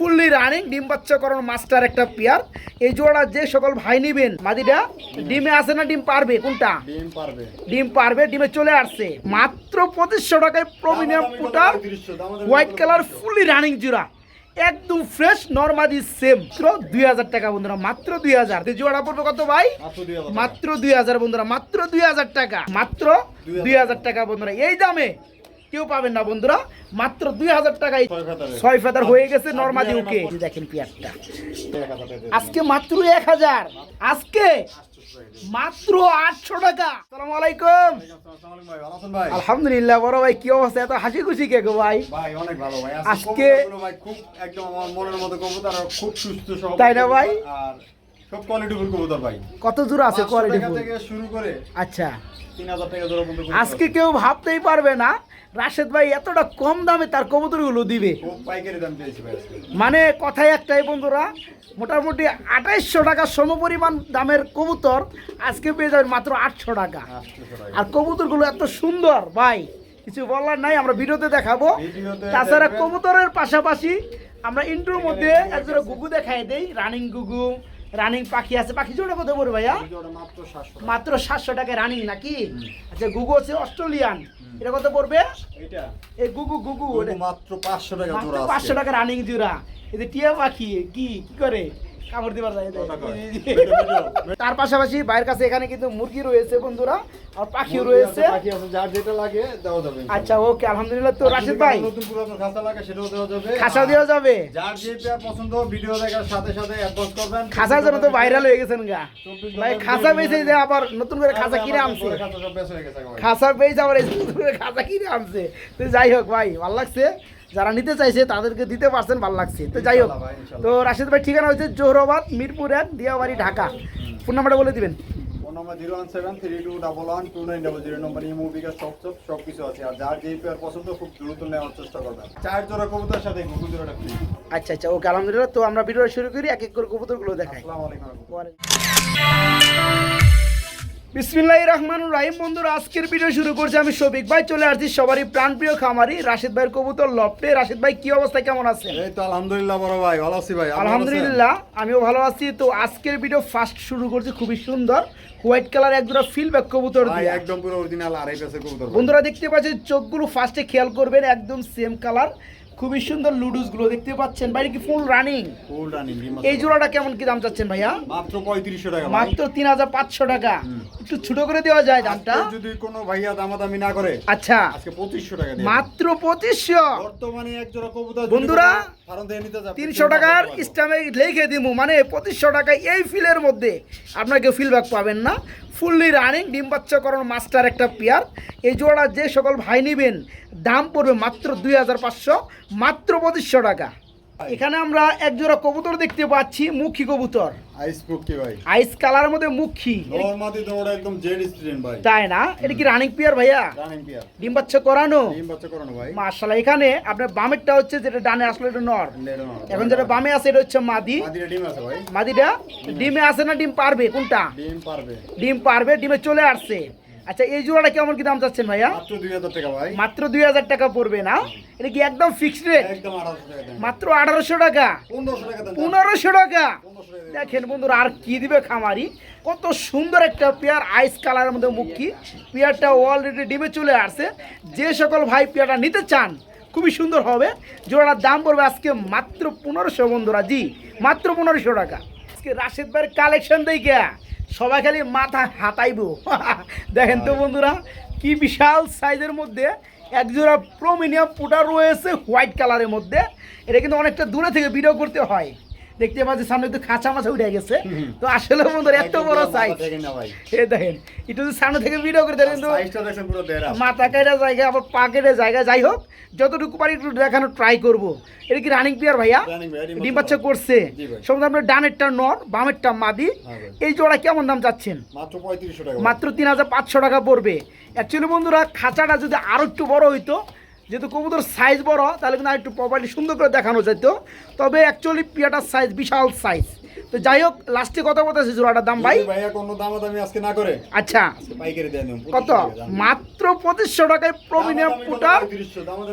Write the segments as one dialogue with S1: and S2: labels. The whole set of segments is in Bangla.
S1: ফুললি রানিং ডিম বাচ্চা করানো মাস্টার একটা পেয়ার এই জোড়া যে সকল ভাই নিবেন মাদিটা ডিমে আছে না ডিম পারবে? কোনটা?
S2: ডিম পারবে।
S1: ডিম পারবে ডিমে চলে আসছে। মাত্র পঁচিশশো টাকায় premium pouter white colour fully running জোড়া। একদম ফ্রেশ নর্মাদি সেম মাত্র দুই হাজার টাকা বন্ধুরা মাত্র দুই হাজার। জোড়া পড়বে কত ভাই?
S2: মাত্র দুই হাজার
S1: বন্ধুরা মাত্র দুই হাজার টাকা। মাত্র দুই হাজার টাকা বন্ধুরা। এই দামে কেউ পাবেন না বন্ধুরা। মাত্র দুই হাজার টাকায়
S2: ছয় ফেদার
S1: হয়ে গেছে নর্মাদি ওকে দেখেন পেয়ারটা আজকে মাত্র এক হাজার। আজকে মাত্র আটশো টাকা। সালাম আলাইকুম? আলহামদুলিল্লাহ বড় ভাই কি অবস্থা? এত হাসি খুশি কে গো ভাই?
S2: ভাই, অনেক ভালো ভাই।
S1: আজকে-
S2: আজকে কবুতরগুলো ভাই খুব একদম আমার মনের মতো কবুতর খুব সুস্থ সবল
S1: তাই না ভাই?
S2: আর সব কোয়ালিটিফুল কবুতর ভাই।
S1: কত দূর আছে কোয়ালিটি
S2: টাকা থেকে শুরু করে
S1: আচ্ছা।
S2: 3000 টাকা জোড়া পর্যন্ত
S1: আজকে কেউ ভাবতেই পারবে না রাশেদ ভাই এতটা কম দামে তার কবুতরগুলো দিবে।
S2: পাইকারি দাম পেয়েছি ভাই
S1: মানে কথাই একটাই বন্ধুরা মোটামুটি আঠাইশশো টাকা সমপরিমাণ দামের কবুতর আজকে পেয়ে যাবেন মাত্র আটশো টাকা।
S2: 800 টাকা।
S1: আর কবুতরগুলো এত সুন্দর ভাই কিছু বলার নাই আমরা ভিডিওতে দেখাবো। তাছাড়া কবুতরের পাশাপাশি আমরা ইন্টুর মধ্যে একজোড়া গুগু দেখাই দেই রানিং গুগু রানিং পাখি আছে। পাখি জোড়া কত পড়বে ভাইয়া?
S2: মাত্র 700 টাকা।
S1: সাতশো টাকায় রানিং নাকি? আচ্ছা গুগু আছে অস্ট্রেলিয়ান। এটা কত পড়বে? এই গুগু গুগু
S2: মাত্র 500 টাকা
S1: পাঁচশো টাকা রানিং জোড়া। এতে টিয়া পাখি কি কি করে? কামড় দিবার যায়। তার পাশাপাশি বাইরের কাছে এখানে কিন্তু মুরগি রয়েছে বন্ধুরা আর পাখিও রয়েছে।
S2: পাখি আছে, যার যেটা লাগে দেওয়া যাবে
S1: আচ্ছা ওকে আলহামদুলিল্লাহ। তো রাশিদ ভাই
S2: নতুন পুরাতন খাঁচা লাগে সেটাও দেওয়া যাবে।
S1: খাসা দেওয়া যাবে?
S2: যার যে পেয়ার পছন্দ ভিডিও দেখার সাথে সাথে অ্যাডভান্স করবেন।
S1: খাসার জন্য তো ভাইরাল হয়ে গেছেন গা। ভাই খাসা বেঁচে যে আবার নতুন করে খাসা কিনে আনছে।
S2: বেচা।
S1: খাসা পেয়েছে আবার নতুন করে খাসা কিনে আনছে। তো যাই হোক ভাই ভালো লাগছে। যারা নিতে চাইছে তাদেরকে দিতে পারছেন ভালো লাগছে। তো যাই হোক। তো রাশিদ ভাই ঠিকানা হচ্ছে জোহরাবাদ মিরপুর এক দিয়াবাড়ি ঢাকা। ফোন নাম্বারটা বলে দিবেন।
S2: Phone number zero one seven three two double one two nine double zero. Number imo bKash সব সব সব কিছু আছে। আর যার যেই পেয়ার পছন্দ খুব দ্রুত নেওয়ার চেষ্টা করবেন। চার জোড়া কবুতর সাথে গুগল জোড়াটা ফ্রি
S1: আচ্ছা আচ্ছা ওকে আলহামদুলিল্লাহ। তো আমরা ভিডিওটা শুরু করি এক এক করে কবুতরগুলো দেখাই।
S2: আসসালামু আলাইকুম।
S1: বিসমিল্লাহ রহমান রাহিম। বন্ধুরা আজকের ভিডিও শুরু করছি আমি শফিক ভাই। চলে আসছি সবারই প্রাণপ্রিয় খামারি রাশিদ ভাইয়ের কবুতর লফটে রাশিদ ভাই কি অবস্থা? কেমন আছেন?
S2: এই তো আলহামদুলিল্লাহ বড় ভাই। ভালো আছি ভাই?
S1: আলহামদুলিল্লাহ আমিও ভালো আছি। তো আজকের ভিডিও ফার্স্ট শুরু করছি খুবই সুন্দর। হোয়াইট কালার এক দুটো ফিলব্যাক কবুতর
S2: ভাই
S1: দিয়ে।
S2: একদম পুরো অরিজিনাল আড়াই পেসের কবুতর
S1: বন্ধুরা দেখতে পাচ্ছেন চোখগুলো ফার্স্টে খেয়াল করবেন একদম সেম কালার খুবই সুন্দর লুডুসগুলো দেখতে পাচ্ছেন। বাইরে কি ফুল রানিং
S2: ফুল রানিং
S1: এই জোড়াটা কেমন কি দাম চাচ্ছেন ভাইয়া?
S2: মাত্র পঁয়ত্রিশশো টাকা
S1: মাত্র তিন হাজার পাঁচশো টাকা। একটু ছোট করে দেওয়া যায় দামটা।
S2: যদি কোনো ভাইয়া দামাদামি না করে
S1: আচ্ছা।
S2: আজকে পঁচিশশো টাকা দিয়ে।
S1: মাত্র পঁচিশশো।
S2: বর্তমানে এক জোড়া কবুতর
S1: বন্ধুরা, তিনশো টাকার স্টামে লিখে দিব মানে পঁচিশশো টাকা এই ফিলের মধ্যে আপনাকে ফিলব্যাক পাবেন না। ফুললি রানিং ডিম বাচ্চা করানো মাস্টার একটা পেয়ার এই জোড়া যে সকল ভাই নেবেন, দাম পড়বে মাত্র দুই হাজার পাঁচশো, মাত্র পঁচিশশো টাকা। এখানে আমরা এক জোড়া কবুতর দেখতে পাচ্ছি মুখী কবুতর।
S2: আইস ভাই।
S1: আইস কালারের মধ্যে মুখী।
S2: নরমাদি ওরা একদম জেড স্টুডেন্ট ভাই।
S1: তাই না? এটা কি রানিং পেয়ার ভাইয়া?
S2: রানিং পিয়ার
S1: ডিম বাচ্চা করানো?
S2: ডিম বাচ্চা করানো ভাই।
S1: মার্শাল এখানে আপনার বামেরটা হচ্ছে যেটা ডানে আসলে এটা নর। এখন যেটা বামে আছে এটা হচ্ছে মাদি।
S2: মাদিরা ডিম আছে ভাই।
S1: মাদিটা? ডিমে আছে না ডিম পারবে? কোনটা?
S2: ডিম পারবে।
S1: ডিম পারবে ডিমে চলে আসছে। আচ্ছা এই জোড়াটা কেমন কি দাম চাচ্ছেন ভাইয়া?
S2: মাত্র দুই হাজার টাকা ভাই।
S1: মাত্র দুই হাজার টাকা পড়বে না? এটা কি একদম ফিক্সড রেট
S2: একদম আঠারোশো টাকা
S1: মাত্র আঠারোশো টাকা?
S2: পনেরোশো টাকা দেন
S1: পনেরোশো টাকা। দেখেন বন্ধুরা আর কি দিবে খামারি? কত সুন্দর একটা পেয়ার আইস কালারের মধ্যে মুখী পেয়ারটা অলরেডি ডিমে চলে আসছে। যে সকল ভাই পেয়ারটা নিতে চান খুবই সুন্দর হবে। জোড়ার দাম পড়বে আজকে মাত্র পনেরোশো বন্ধুরা জি মাত্র পনেরোশো টাকা। আজকে রাশেদ ভাইয়ের কালেকশন দেখে। সবাই খালি মাথা হাতাইব দেখেন তো বন্ধুরা কি বিশাল সাইজের মধ্যে একজোড়া প্রোমিনিয়াম পোটা রয়েছে হোয়াইট কালারের মধ্যে। এটা কিন্তু অনেকটা দূরে থেকে ভিডিও করতে হয়। দেখতে পাচ্ছি সামনে তো খাঁচা মাছা উঠে গেছে। তো আসলে বন্ধুরা এত বড় সাইজ
S2: দেখেন
S1: এ দেখেন একটু যদি সামনে থেকে ভিডিও
S2: পুরো দেড়া
S1: মাথা কেটে জায়গা আবার পা কেটে জায়গা। যাই হোক যতটুকু পারি একটু দেখানোর ট্রাই করব। এটা কি রানিং প্লেয়ার ভাইয়া?
S2: ডিম বাচ্চা
S1: করছে। সমুদ্র আপনার ডানেরটা নর বামেরটা মাদি।
S2: হ্যাঁ
S1: এই জোড়া কেমন দাম যাচ্ছেন
S2: মাত্র
S1: তিন হাজার পাঁচশো টাকা পড়বে। অ্যাকচুয়ালি বন্ধুরা খাঁচাটা যদি আরও একটু বড় হইতো যেহেতু কবুতর সাইজ বড় তাহলে কিন্তু আরেকটু প্রপারলি সুন্দর করে দেখানো যেত তবে অ্যাকচুয়ালি পিয়াটার সাইজ বিশাল সাইজ তো যাই হোক লাস্টে কত কথা বলতেছে জোড়াটার দাম ভাই।
S2: ভাইয়া কোনো দামাদামি আজকে না করে।
S1: আচ্ছা।
S2: আজকে পাইকারি দেন
S1: কত? মাত্র পঁচিশশো টাকায় premium pouter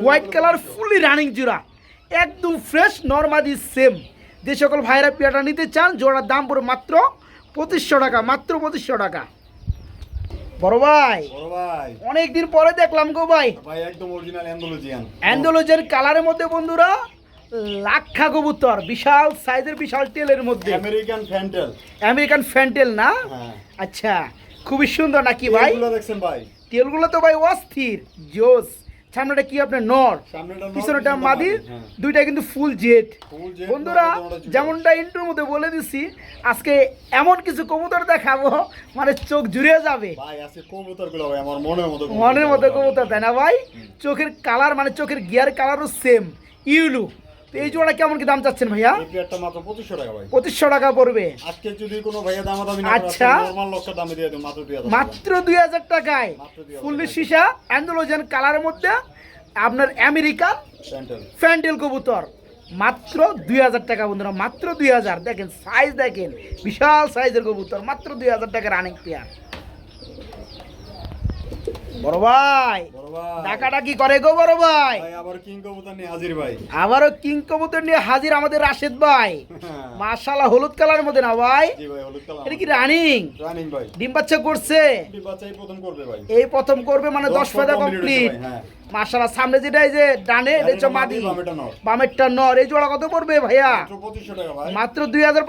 S1: white colour fully running জোড়া। একদম ফ্রেশ নর্মাদি সেম যে সকল ভাইরা পিয়াটা নিতে চান জোড়ার দাম পড়ে মাত্র পঁচিশশো টাকা মাত্র পঁচিশশো টাকা। বড় ভাই।
S2: বড় ভাই।
S1: অনেক দিন পরে দেখলাম গো ভাই।
S2: ভাই একদম অরিজিনাল অ্যান্ডোলজিয়ান
S1: অ্যান্ডোলজের কালারের মধ্যে বন্ধুরা লাক্ষা কবুতর বিশাল সাইজের বিশাল টেলের মধ্যে।
S2: আমেরিকান ফ্যান্টেল
S1: আমেরিকান ফ্যান্টেল না?
S2: হ্যাঁ।
S1: আচ্ছা খুবই সুন্দর নাকি ভাই?
S2: দেখছেন ভাই?
S1: তেলগুলো তো ভাই অস্থির জোস। সামনেটা কি আপনার নর পিছনেটা মাদি
S2: হ্যাঁ।
S1: দুইটা কিন্তু ফুল জেট বন্ধুরা। যেমনটা ইন্টুর মধ্যে বলে দিছি আজকে এমন কিছু কবুতর দেখাবো মানে চোখ জুড়ে যাবে
S2: মনের মধ্যে কবুতর।
S1: মনের মতো কবুতর তাই না ভাই চোখের কালার মানে চোখের গিয়ার কালারও সেম ইউলু তো এই জোড়া কেমন কি দাম চাচ্ছেন ভাইয়া?
S2: পেয়ারটা মাত্র পঁচিশশো টাকা ভাই।
S1: পঁচিশশো টাকা পড়বে।
S2: আজকে যদি কোনো ভাইয়া দাম দামি না
S1: আচ্ছা।
S2: নর্মাল লক্ষ দামে দিয়ে দেবো মাত্র দুই হাজার
S1: মাত্র দুই হাজার টাকায়।
S2: মাত্র 2000
S1: ফুললি
S2: টাকায়।
S1: সীসা অ্যান্ডোলোজেন কালারের মধ্যে আপনার আমেরিকান
S2: প্যান্টেল
S1: ফ্যান্ডেল কবুতর। মাত্র দুই হাজার টাকা বন্ধুরা মাত্র দুই হাজার। দেখেন সাইজ দেখেন বিশাল সাইজের কবুতর মাত্র দুই হাজার টাকা রানিং পেয়ার বড় ভাই টাকাটা কি করে গো বড় ভাই?
S2: ভাই আবার কিং কবুতর নিয়ে হাজির ভাই।
S1: আবারও কিং কবুতর নিয়ে হাজির আমাদের রাশেদ ভাই। হলুদ কালারের মধ্যে না ভাই?
S2: জি ভাই হলুদ কালার
S1: এটা কি রানিং
S2: রানিং ভাই।
S1: ডিম বাচ্চা করছে?
S2: ডিম বাচ্চাই প্রথম করবে ভাই।
S1: এই প্রথম করবে মানে দশ ফায়দা কমপ্লিট
S2: হ্যাঁ।
S1: সামনে যেটা এই যে ডানে এটা হচ্ছে
S2: মাদি,
S1: মাদি
S2: বামেরটা নর।
S1: এই জোড়া কত পড়বে ভাইয়া?
S2: মাত্র
S1: দুই হাজার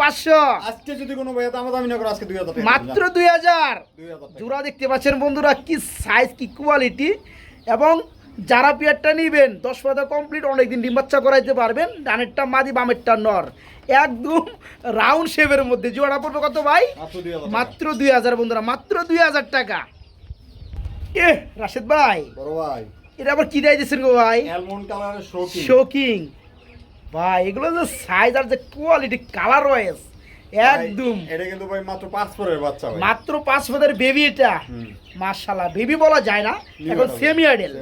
S2: আজকে যদি কোনো ভাইয়া দাম দামি না করে আজকে দুই হাজার
S1: মাত্র
S2: টাকা।
S1: জোড়া দেখতে পাচ্ছেন বন্ধুরা কি সাইজ কি কোয়ালিটি এবং যারা পেয়ারটা নিবেন দশ পাতা কমপ্লিট অনেকদিন ডিম বাচ্চা করাইতে পারবেন ডানেরটা মাদি বামেরটা নর। একদম রাউন্ড শেপের মধ্যে। জোড়া পড়বে কত ভাই?
S2: মাত্র দুই হাজার
S1: বন্ধুরা মাত্র দুই হাজার টাকা। এ রাশেদ ভাই।
S2: ভাই।
S1: এটা আবার কি দেয় দিয়েছেন গো ভাই?
S2: শোকিং
S1: ভাই এগুলো যে সাইজ আর যে কোয়ালিটি কালার রয়েছে একদম।
S2: এটা কিন্তু ভাই মাত্র পাঁচ পরের বাচ্চা ভাই।
S1: মাত্র পাঁচ ফেদার বেবি এটা।
S2: হুম।
S1: বেবি বলা যায় না এখন সেমি আইডেল।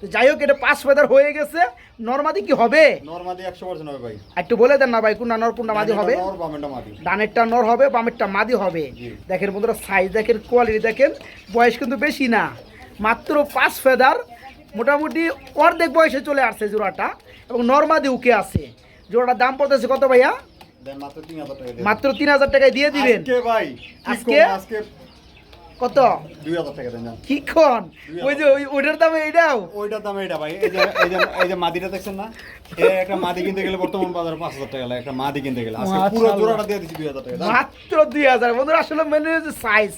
S1: তো যাই হোক এটা পাঁচ ফেদার হয়ে গেছে। নর্মাদি কি হবে?
S2: নর্মাদি একশো পার্সেন্ট হবে ভাই।
S1: একটু বলে দেন না ভাই কোনটা নর কোনটা মাদি হবে?
S2: নর বামেরটা মাদি।
S1: ডানেরটা নর হবে বামেরটা মাদি হবে। দেখেন বন্ধুরা সাইজ দেখেন কোয়ালিটি দেখেন বয়স কিন্তু বেশি না। মাত্র পাঁচ ফেদার মোটামুটি অর্ধেক বয়সে চলে আসছে জোড়াটা এবং নর্মাদি উকে আছে। জোড়াটার দাম পড়তেছে কত ভাইয়া?
S2: মাত্র তিন হাজার
S1: টাকায় দিয়ে দিবেন?
S2: ভাই
S1: আজকে?
S2: আজকে
S1: কত? কি ওই যে ওইটার দামে এইটাও?
S2: ওইটার দাম এটা ভাই এই যে এই যে মাদিটা দেখছেন না? একটা মাদি কিনতে গেলে বর্তমান বাজারে পাঁচ হাজার টাকা লাগে একটা মাদি কিনতে গেলে। আজকে পুরো জোড়াটা দিয়ে দিচ্ছি দুই হাজার টাকা
S1: মাত্র দুই হাজার। বন্ধুরা আসলে মেনে সাইজ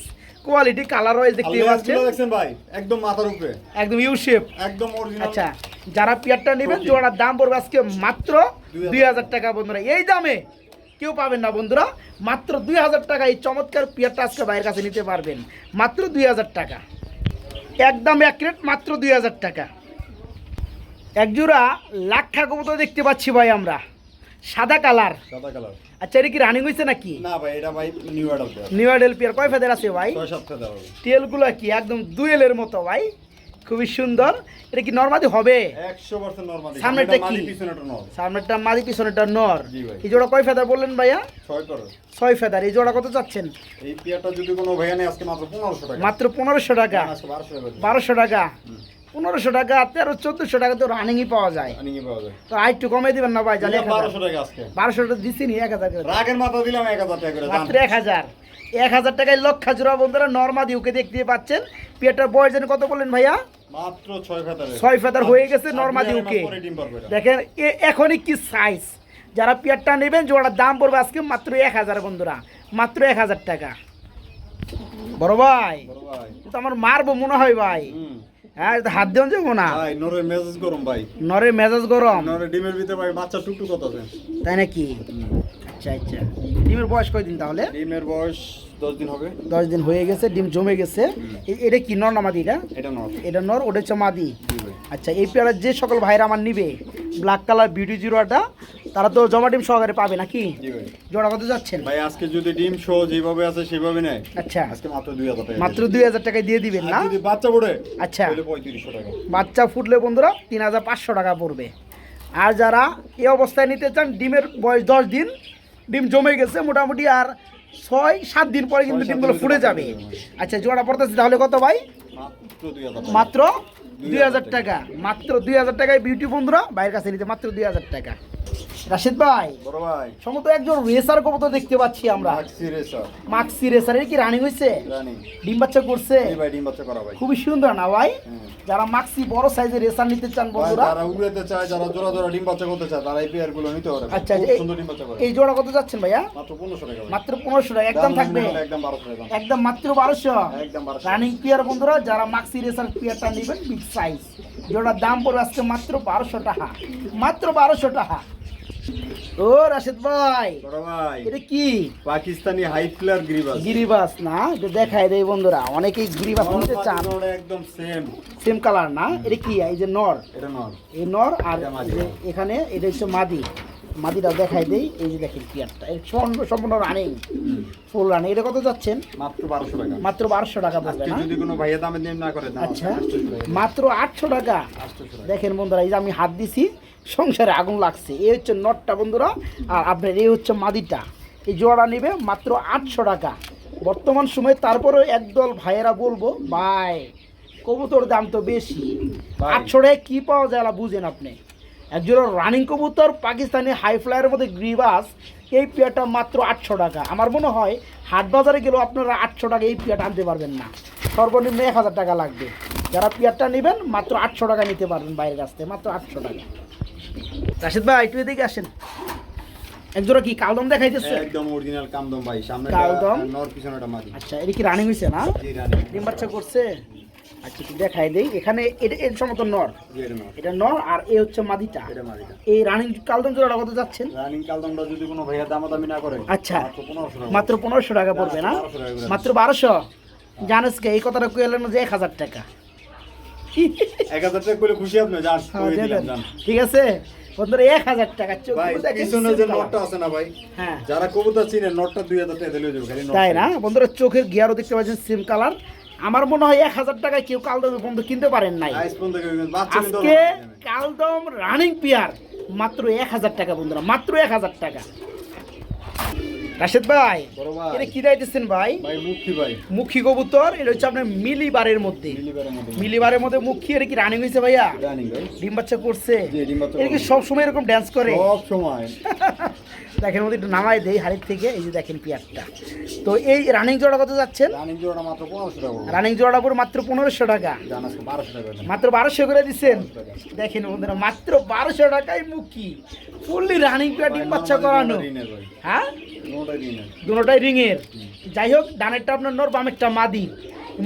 S1: কোয়ালিটি কালার ওয়াইজ দেখতে পাচ্ছেন?
S2: দেখছেন ভাই একদম মাথার উপরে।
S1: একদম ইউ শেপ
S2: একদম অরিজিনাল
S1: আচ্ছা যারা পেয়ারটা নেবেন. জোড়ার দাম পড়বে আজকে মাত্র দুই হাজার টাকা বন্ধুরা। এই দামে কেউ পাবেন না বন্ধুরা। মাত্র দুই হাজার টাকা এই চমৎকার পেয়ারটা আজকে বাইরের কাছে নিতে পারবেন। মাত্র দুই হাজার টাকা। একদম এক রেট মাত্র দুই হাজার টাকা। এক জোড়া লাক্ষা কবুতর দেখতে পাচ্ছি ভাই আমরা। সাদা কালার।
S2: সাদা কালার।
S1: আচ্ছা এটা কি রানিং হয়েছে নাকি?
S2: না ভাই এটা ভাই new order
S1: new ideal pair কয় ফেদের আছে ভাই?
S2: ছয় সাতটা দেওয়া হবে।
S1: তেলগুলো কি? একদম দুয়েলের মতো ভাই। খুবই সুন্দর। এটা কি নর্মাদি হবে? সামনেরটা কি?
S2: পিছনেটা নর।
S1: সামনেরটা মাদি পিছনেরটা নর। এই জোড়া কয় ফেদার বললেন ভাইয়া?
S2: ছয়
S1: ফেদার। এই জোড়া কত চাচ্ছেন?
S2: এই পেয়ারটা যদি কোনো ভাইয়া নেই আজকে মাত্র পনেরোশো টাকা।
S1: মাত্র পনেরোশো টাকা।
S2: বারোশো টাকা।
S1: পনেরোশো টাকা তেরো চোদ্দশো টাকা তো রানিংই পাওয়া যায়।
S2: আনিয়ে পাওয়া যায়।
S1: তো আর একটু কমে দিবেন না ভাই জানি
S2: বারোশো টাকা আজকে।
S1: বারোশো টাকা দিচ্ছি নি এক হাজার
S2: রাগের মাথা দিলাম এক হাজার টাকা করে
S1: মাত্র এক হাজার। এক হাজার টাকায় লক্ষা জোড়া বন্ধুরা নর্মাদি ওকে দেখতে পাচ্ছেন। পেটার বয়স জানি কত বললেন ভাইয়া?
S2: মাত্র ছয় ফেদারে
S1: ছয় ফেদার হয়ে গেছে নর্মাদি ওকে। দেখেন এখনই কি সাইজ যারা পেয়ারটা নেবেন জোড়ার দাম পড়বে আজকে মাত্র এক হাজার বন্ধুরা। মাত্র এক হাজার টাকা। বড় ভাই তো আমার মারবো মনে হয় ভাই। হ্যাঁ হাত দেওয়া যাব না।
S2: নরের মেজাজ গরম ভাই।
S1: নরের মেজাজ গরম।
S2: নরের ডিমের ভিতরে ভাই বাচ্চা টুকটুক কত
S1: তাই নাকি? আচ্ছা আচ্ছা। ডিমের বয়স কয়দিন তাহলে?
S2: ডিমের বয়স দিন হবে।
S1: দশ দিন হয়ে গেছে ডিম জমে গেছে। এটা কি নর না মাদি এটা?
S2: এটা নর।
S1: এটা নর ওটা হচ্ছে মাদি। আচ্ছা এই পেয়ারা যে সকল ভাইরা আমার নিবে ব্ল্যাক কালার বিউটি জিরোটা তারা তো জমা ডিম সহকারে পাবে নাকি?
S2: জি
S1: জোড়া কত যাচ্ছেন?
S2: ভাই আজকে যদি ডিম শো যেভাবে আছে সেভাবে নেয়।
S1: আচ্ছা।
S2: আজকে মাত্র টাকা
S1: টাকায় দিয়ে দিবেন না?
S2: যদি বাচ্চা
S1: আচ্ছা।
S2: টাকা।
S1: বাচ্চা ফুটলে বন্ধুরা তিন হাজার পাঁচশো টাকা পড়বে। আর যারা এই অবস্থায় নিতে চান ডিমের বয়স দশ দিন ডিম জমে গেছে মোটামুটি আর ছয় সাত দিন পরে কিন্তু ডিমগুলো ফুটে যাবে। আচ্ছা জোড়া পড়তেছে তাহলে কত ভাই?
S2: মাত্র দুই হাজার টাকা।
S1: মাত্র দুই হাজার টাকা। মাত্র দুই হাজার টাকায় বিউটি বন্ধুরা বাইরের কাছে নিতে মাত্র দুই হাজার টাকা। রাশিদ ভাই
S2: বড় ভাই।
S1: সম্ভবত একজন রেসার কবুতর দেখতে পাচ্ছি আমরা।
S2: মাক্সি রেসার
S1: মাক্সি রেসার এর কি রানিং হয়েছে?
S2: রানি।
S1: ডিম বাচ্চা করছে?
S2: এই ভাই ডিম বাচ্চা করা ভাই।
S1: খুবই সুন্দর না ভাই? যারা মাক্সি বড় সাইজের রেসার নিতে চান বন্ধুরা।
S2: যারা উড়াতে চায় যারা জোড়া জোড়া ডিম বাচ্চা করতে চায় তারা এই পেয়ারগুলো নিতে পারে
S1: আচ্ছা
S2: খুব সুন্দর ডিম বাচ্চা করে।
S1: এই জোড়া কত যাচ্ছেন ভাইয়া?
S2: মাত্র পনেরোশো টাকা
S1: মাত্র পনেরোশো টাকা একদম থাকবে।
S2: একদম বারোশো টাকা
S1: একদম মাত্র বারোশো।
S2: একদম বারোশো।
S1: রানিং পিয়ার বন্ধুরা যারা মাক্সি রেসার পিয়ারটা নেবেন বিগ সাইজ যেটার দাম পড়বে আজকে মাত্র বারোশো টাকা। মাত্র বারোশো টাকা। ও রাশেদ ভাই।
S2: বড় ভাই।
S1: এটা কি?
S2: পাকিস্তানি হাই ফ্লার গ্রিবাস।
S1: গিরিবাস না? এটা দেখায় দেয় বন্ধুরা অনেকেই গিরিবাস নিতে চান।
S2: একদম সেম
S1: সেম কালার না? এটা কি? এই যে নর।
S2: এটা নর।
S1: এই নর আর এখানে এটা হচ্ছে মাদি। মাদিটা দেখাই দেই। এই যে দেখেন পিয়ারটা এর সম্পূর্ণ- রানিং ফুল রানিং এটা কত যাচ্ছেন?
S2: মাত্র বারোশো টাকা।
S1: মাত্র বারোশো টাকা না?
S2: যদি কোনো ভাইয়া দামে না করে
S1: আচ্ছা। মাত্র আটশো টাকা। দেখেন বন্ধুরা এই যে আমি হাত দিছি। সংসারে আগুন লাগছে। এই হচ্ছে নটটা বন্ধুরা আর আপনার এই হচ্ছে মাদিটা। এই জোড়া নেবে মাত্র আটশো টাকা। বর্তমান সময়ে তারপরেও একদল ভাইয়েরা বলব ভাই কবুতর দাম তো বেশি। আটশো টাকায় কী পাওয়া যায় না বুঝেন আপনি? একজন রানিং কবুতর পাকিস্তানি হাই ফ্লাইয়ের মধ্যে গ্রিবাস। এই পেয়ারটা মাত্র আটশো টাকা। আমার মনে হয় হাট বাজারে গেলেও আপনারা আটশো টাকা এই পেয়ারটা আনতে পারবেন না। সর্বনিম্ন এক হাজার টাকা লাগবে। যারা পেয়ারটা নেবেন মাত্র আটশো টাকা নিতে পারবেন বাইরের কাছ থেকে মাত্র আটশো টাকা। রাশিদ ভাই একটু এদিকে আসেন। একজোড়া কি কালদম দেখাইতেছে?
S2: একদম অরিজিনাল কামদম ভাই সামনে
S1: কালদম।
S2: নর পিছনেটা মাদি
S1: আচ্ছা এটা কি রানিং হয়েছে না?
S2: জি রানি
S1: ডিম বাচ্চা করছে? আচ্ছা একটু দেখাই দেই। এখানে এটা এর সমত নর।
S2: এটা নর।
S1: আর এ হচ্ছে মাদিটা
S2: এটা মাদিটা
S1: এই রানিং কালদম জোড়াটা কত যাচ্ছেন?
S2: রানিং কালদমটা যদি কোনো ভাইয়া দামাদামি না করে
S1: আচ্ছা।
S2: মাত্র পনেরোশো টাকা।
S1: পড়বে না?
S2: 1200।
S1: মাত্র বারোশো? জানিস কে এই কথাটা কইলেন যে এক হাজার টাকা।
S2: এক হাজার টাকা করে খুশি আপনি
S1: হ্যাঁ,
S2: দিলাম
S1: ঠিক আছে? বন্ধুরা এক হাজার টাকা। চোখ
S2: ভাই
S1: গুলো দেখেন,
S2: পিছনে যে নটটা আছে। না ভাই
S1: হ্যাঁ।
S2: যারা কবুতর চিনে নটটা দুই হাজার টাকা দিলে খালি
S1: তাই না? বন্ধুরা চোখের গিয়ারও দেখতে পাচ্ছেন সিম কালার আমার মনে হয় এক হাজার টাকায় কেউ কালদম বন্ধু কিনতে পারেন নাই। আজকে কালদম রানিং পিয়ার মাত্র এক হাজার টাকা বন্ধুরা মাত্র এক হাজার টাকা। রাশেদ ভাই এটা কি দাইতেছেন ভাই?
S2: মুখী ভাই।
S1: মুখী কবুতর এটা হচ্ছে আপনার মিলিবারের মধ্যে।
S2: মিলিবারের মধ্যে।
S1: মুখী এটা কি রানিং হয়েছে ভাইয়া? ডিম বাচ্চা করছে। এটা কি। সবসময় এরকম ড্যান্স করে?
S2: সব সময়।
S1: দেখেন মধ্যে একটু নামাই দেই হাড়ির থেকে এই যে দেখেন পিয়ারটা তো এই রানিং জোড়া কত যাচ্ছেন?
S2: রানিং জোড়া মাত্র পনেরোশো টাকা
S1: রানিং পুরো মাত্র পনেরোশো টাকা। মাত্র বারোশো করে দিচ্ছেন? দেখেন বন্ধুরা মাত্র বারোশো টাকায় মুখী। ফুললি রানিং পিয়া ডিম বাচ্চা করানো। হ্যাঁ। দুটোটাই রিংয়ের। যাই হোক ডানেরটা আপনার নর বামেরটা মাদি।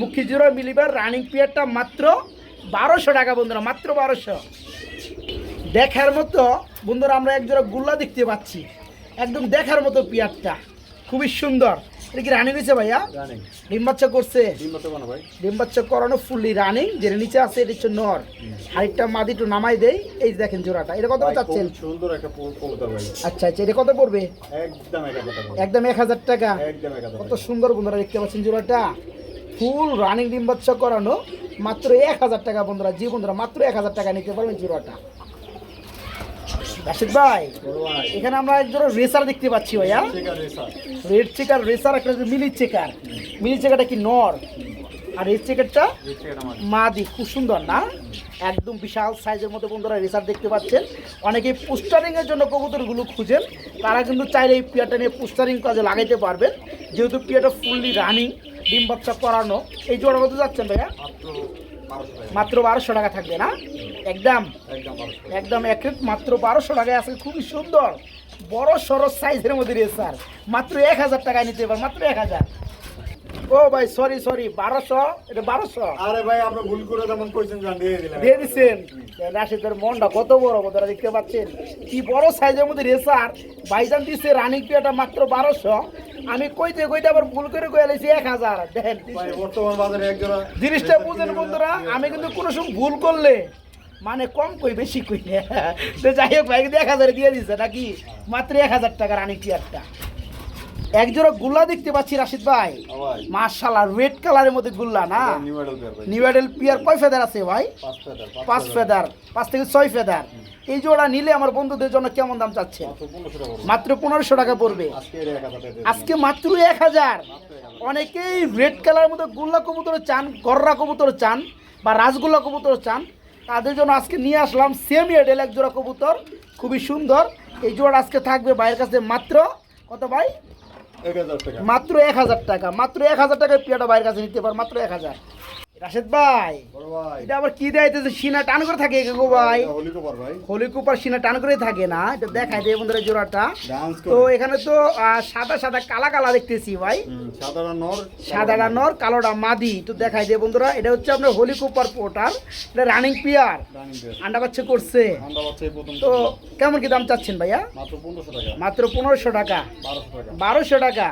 S1: মুখী জোড়া মিলিবার রানিং পিয়ারটা মাত্র বারোশো টাকা বন্ধুরা মাত্র বারোশো। দেখার মতো বন্ধুরা আমরা এক জোড়া গুল্লা দেখতে পাচ্ছি। একদম দেখার মতো পিয়ারটা। খুবই সুন্দর। এটা কি রানিং হয়েছে ভাইয়া? ডিম বাচ্চা করছে।
S2: ডিম বাচ্চা
S1: করানো ফুললি রানিং যেটা নিচে আছে এটা হচ্ছে নর। আরেকটা মাদি একটু নামাই দেই। এই দেখেন জোড়াটা এটা কত চাচ্ছেন?
S2: সুন্দর একটা।
S1: আচ্ছা আচ্ছা এটা কত পড়বে?
S2: একদম এক হাজার টাকা।
S1: কত সুন্দর বন্ধুরা দেখতে পাচ্ছেন জোড়াটা। ফুল রানিং ডিম বাচ্চা করানো মাত্র এক হাজার টাকা বন্ধুরা জি বন্ধুরা মাত্র এক হাজার টাকা নিতে পারবেন জোড়াটা। রাশিদ ভাই এখানে আমরা এক জোড়া রেসার দেখতে পাচ্ছি ভাইয়া। Red checker racer. একটা মিলি চেকার। মিলি চেকারটা কি নর? আর। মাদি। খুব সুন্দর না? একদম বিশাল সাইজের মধ্যে বন্ধুরা রেসার দেখতে পাচ্ছেন। অনেকে পোস্টারিং এর জন্য কবুতরগুলো খুঁজেন। তারা কিন্তু চাইলে এই পিয়াটা নিয়ে পোস্টারিং কাজে লাগাইতে পারবেন। যেহেতু পিয়াটা ফুললি রানিং ডিম বাচ্চা করানো। এই জোড়া কত যাচ্ছেন ভাইয়া?
S2: মাত্র বারোশো টাকা।
S1: থাকবে না? একদম।
S2: একদম
S1: এক মাত্র বারোশো টাকায় আছে খুবই সুন্দর। বড় সরস সাইজের মধ্যে রয়েছে স্যার। মাত্র এক হাজার টাকায় নিতে পার মাত্র এক হাজার। ও ভাই সরি সরি বারোশো এটা বারোশো।
S2: আরে ভাই আপনি ভুল করে যেমন কইছেন দিয়ে
S1: দিচ্ছেন রাশিদের মনটা কত বড় বন্ধুরা দেখতে পাচ্ছেন। কি বড় সাইজের মধ্যে রেসার। বাইজান দিচ্ছে রানিং পিয়াটা মাত্র বারোশো। আমি কইতে কইতে আবার ভুল করে কয়ে লাইছি এক হাজার। দেখেন।
S2: বর্তমান বাজারে
S1: জিনিসটা বুঝেন বন্ধুরা আমি কিন্তু কোনো সময় ভুল করলে মানে কম কই বেশি কই। তো যাই হোক ভাই এক হাজার দিয়ে দিচ্ছে নাকি? মাত্র এক হাজার টাকা রানিং পিয়ারটা এক জোড়া গুল্লা দেখতে পাচ্ছি রাশিদ ভাই। মার্শাল্লাহ রেড কালারের মধ্যে গুল্লা না?
S2: নিউ পেয়ার
S1: কয় ফেদার আছে ভাই?
S2: পাঁচ ফেদার
S1: পাঁচ থেকে ছয় ফেদার এই জোড়া নিলে আমার বন্ধুদের জন্য কেমন দাম চাচ্ছে
S2: মাত্র পনেরোশো টাকা পড়বে। আজকে
S1: মাত্র এক হাজার। অনেকেই রেড কালার মধ্যে গুল্লা কবুতর চান গররা কবুতর চান বা রাজগোল্লা কবুতর চান। তাদের জন্য আজকে নিয়ে আসলাম সেম এডেল এক জোড়া কবুতর। খুবই সুন্দর। এই জোড়া আজকে থাকবে বাইরের কাছে মাত্র কত ভাই? মাত্র এক হাজার টাকা, মাত্র এক হাজার টাকায় পিয়াটা বাইরের কাছে নিতে পার, মাত্র এক হাজার। রাশেদ ভাই এটা আবার কি দেয়? সিনা টান করে থাকে গো ভাই।
S2: হলি
S1: কুপার সিনা টান করে থাকে না এটা দেখায় দেয় বন্ধুরা জোড়াটা। তো এখানে তো সাদা সাদা কালা কালা দেখতেছি ভাই।
S2: সাদাটা নর
S1: কালোটা মাদি। তো দেখাই দিয়ে বন্ধুরা। এটা হচ্ছে আপনার হোলি কুপার পোটার এটা রানিং পিয়ার আন্ডা বাচ্চা করছে। তো কেমন কি দাম চাচ্ছেন ভাইয়া?
S2: মাত্র পনেরোশো টাকা। বারোশো টাকা।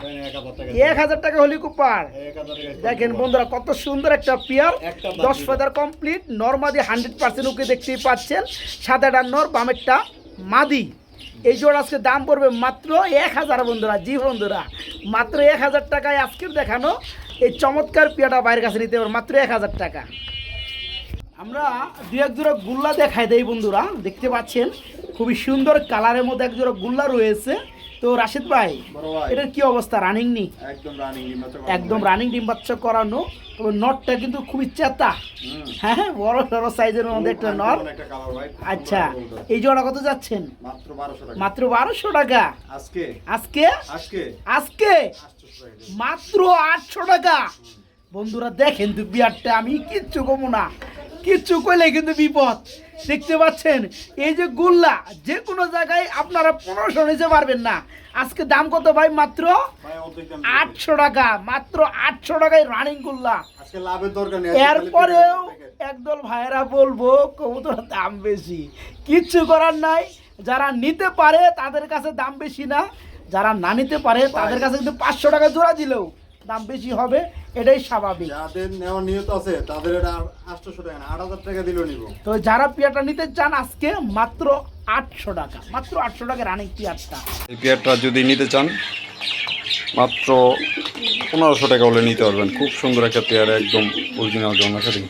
S2: এক হাজার টাকা
S1: হোলি কুপার। দেখেন বন্ধুরা কত সুন্দর একটা পিয়ার
S2: একটা
S1: দশ ফেদার কমপ্লিট নর্মাদি হান্ড্রেড পার্সেন্ট ওকে দেখতেই পাচ্ছেন। সাদাটা নর বামেরটা মাদি। এই জোড় আজকে দাম পড়বে মাত্র এক হাজার বন্ধুরা জি বন্ধুরা মাত্র এক হাজার টাকায় আজকের দেখানো এই চমৎকার পিয়াটা বাইরের কাছে নিতে পারব মাত্র এক হাজার টাকা। আমরা দু এক জোড়া গুল্লা দেখাই দেই বন্ধুরা দেখতে পাচ্ছেন খুবই সুন্দর কালারের মধ্যে এক জোড়া গুল্লা রয়েছে। তো রাশিদ ভাই এটার কি অবস্থা? রানিং নি
S2: একদম রানিং
S1: একদম রানিং ডিম বাচ্চা করানো তবে নটটা কিন্তু খুবই চেতা। হ্যাঁ বড় বড় সাইজের মধ্যে একটা নট
S2: একটা কালার ভাই
S1: আচ্ছা। এই জোড়া কত যাচ্ছেন?
S2: মাত্র বারোশো টাকা।
S1: মাত্র বারোশো টাকা?
S2: আজকে?
S1: আজকে?
S2: আজকে?
S1: আজকে? মাত্র আটশো টাকা? বন্ধুরা দেখেন তো বিয়ারটা আমি কিচ্ছু কমো না। কিচ্ছু কইলে কিন্তু বিপদ। দেখতে পাচ্ছেন? এই যে গুল্লা যে কোনো জায়গায় আপনারা পনেরোশো নিতে পারবেন না। আজকে দাম কত ভাই? মাত্র আটশো টাকা মাত্র আটশো টাকায় রানিং গুল্লা। এরপরেও একদল ভাইয়েরা বলব কবুতর দাম বেশি। কিচ্ছু করার নাই। যারা নিতে পারে তাদের কাছে দাম বেশি না। যারা না নিতে পারে তাদের কাছে কিন্তু পাঁচশো টাকা জোড়া দিলেও। দাম বেশি হবে এটাই স্বাভাবিক।
S2: যাদের নেওয়ার নিয়ত আছে তাদের এটা আটশোশো টাকা না আট হাজার টাকা দিলেও নিব।
S1: তো যারা পেয়ারটা নিতে চান আজকে মাত্র আটশো টাকা মাত্র আটশো টাকা রানিং পেয়ারটা।
S3: এই পেয়ারটা যদি নিতে চান মাত্র পনেরোশো টাকা হলে নিতে পারবেন। খুব সুন্দর একটা পেয়ার একদম অরিজিনাল জন্মের সাথে